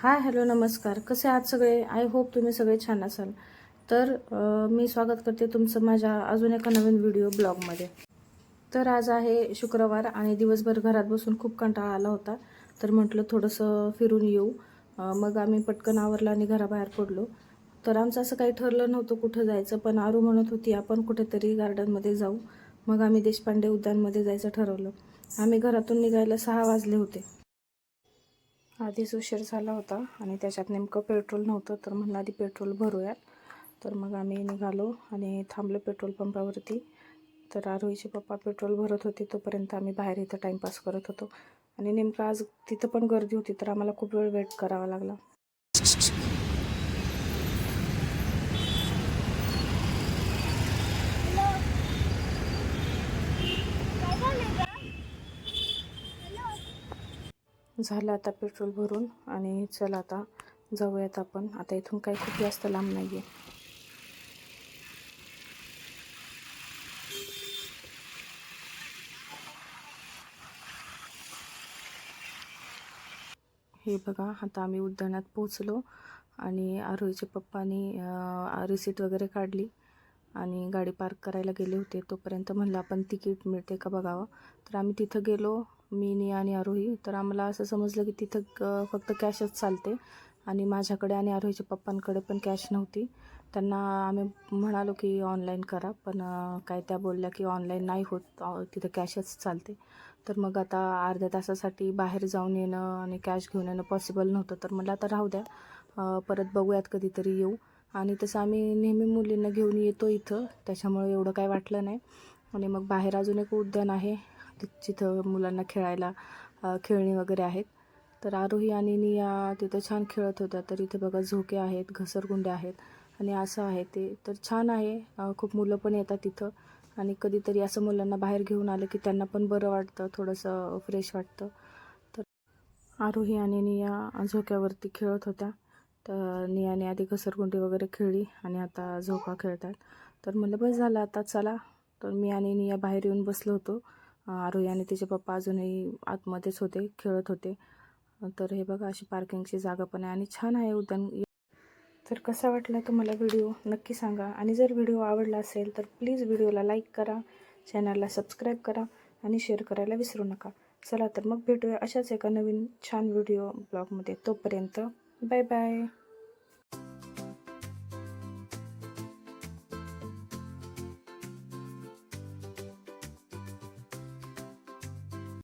Hi hello नमस्कार. कसे आहात सगळे? आय होप तुम्ही सगळे छान असाल. तर मी स्वागत करते तुमचं माझ्या अजून एका नवीन व्हिडिओ ब्लॉगमध्ये. तर आज आहे शुक्रवार आणि दिवसभर घरात बसून खूप कंटाळा आला होता. तर म्हटलं थोडंसं फिरून येऊ. मग आम्ही पटकन आवरला आणि घराबाहेर पडलो. तर आमचं असं काही ठरलं नव्हतं कुठं जायचं पण आरू म्हणत होती आपण कुठेतरी गार्डनमध्ये जाऊ. मग आम्ही देशपांडे उद्यानमध्ये जायचं ठरवलं. आम्ही घरातून निघायला सहा वाजले होते. आधीच उशीर झाला होता आणि त्याच्यात नेमकं पेट्रोल नव्हतं तर म्हणलं आधी पेट्रोल भरूयात. तर मग आम्ही निघालो आणि थांबलो पेट्रोल पंपावरती. तर आरोहीचे पप्पा पेट्रोल भरत होते तोपर्यंत आम्ही बाहेर इथं टाईमपास करत होतो. आणि नेमकं आज तिथं पण गर्दी होती तर आम्हाला खूप वेळ वेट करावा लागला. झालं आता पेट्रोल भरून आणि चला आता जाऊयात आपण. आता इथून काही खूप जास्त लांब नाही आहे हे बघा आता आम्ही उद्यानात पोचलो आणि आरोहीच्या पप्पानी रिसीट वगैरे काढली आणि गाडी पार्क करायला गेले होते. तोपर्यंत म्हणलं आपण तिकीट मिळते का बघावं? तर आम्ही तिथं गेलो मी नी आणि आरोही. तर आम्हाला असं समजलं की तिथं क- फक्त कॅशच चालते. आणि माझ्याकडे आणि आरोहीच्या पप्पांकडे पण कॅश नव्हती. त्यांना आम्ही म्हणालो की ऑनलाईन करा पण काय त्या बोलल्या की ऑनलाईन नाही होत. तिथं कॅशच चालते. तर मग आता अर्ध्या तासासाठी बाहेर जाऊन येणं आणि कॅश घेऊन येणं पॉसिबल नव्हतं. तर मला आता राहू द्या. परत बघूयात कधीतरी येऊ. आणि तसं आम्ही नेहमी मुलींना घेऊन येतो इथं. त्याच्यामुळे एवढं काय वाटलं नाही. आणि मग बाहेर अजून एक उद्यान आहे. जिथं मुलांना खेळायला खेळणी वगैरे आहेत. तर आरोही आणि निया तिथं छान खेळत होत्या. तर इथे बघा झोके आहेत घसरगुंडे आहेत आणि असं आहे ते. तर छान आहे. खूप मुलं पण येतात तिथं आणि कधीतरी असं मुलांना बाहेर घेऊन आलं की त्यांना पण बरं वाटतं थोडंसं फ्रेश वाटतं. तर आरोही आणि निया झोक्यावरती खेळत होत्या. तर नियाने आधी घसरगुंडी वगैरे खेळली आणि आता झोका खेळतात. तर म्हणलं बस झालं आता चला. तर मी आणि निया बाहेर येऊन बसलो होतो. आरोही आणि तिचे पप्पा अजूनही आतमध्येच होते खेळत होते. तर हे बघा अशी पार्किंगची जागा पण आहे आणि छान आहे उद्यान. तर कसा वाटला तुम्हाला व्हिडिओ नक्की सांगा. आणि जर व्हिडिओ आवडला असेल तर प्लीज व्हिडिओला लाईक करा. चॅनलला सबस्क्राईब करा आणि शेअर करायला विसरू नका. चला तर मग भेटूया अशाच एका नवीन छान व्हिडिओ ब्लॉगमध्ये तोपर्यंत बाय बाय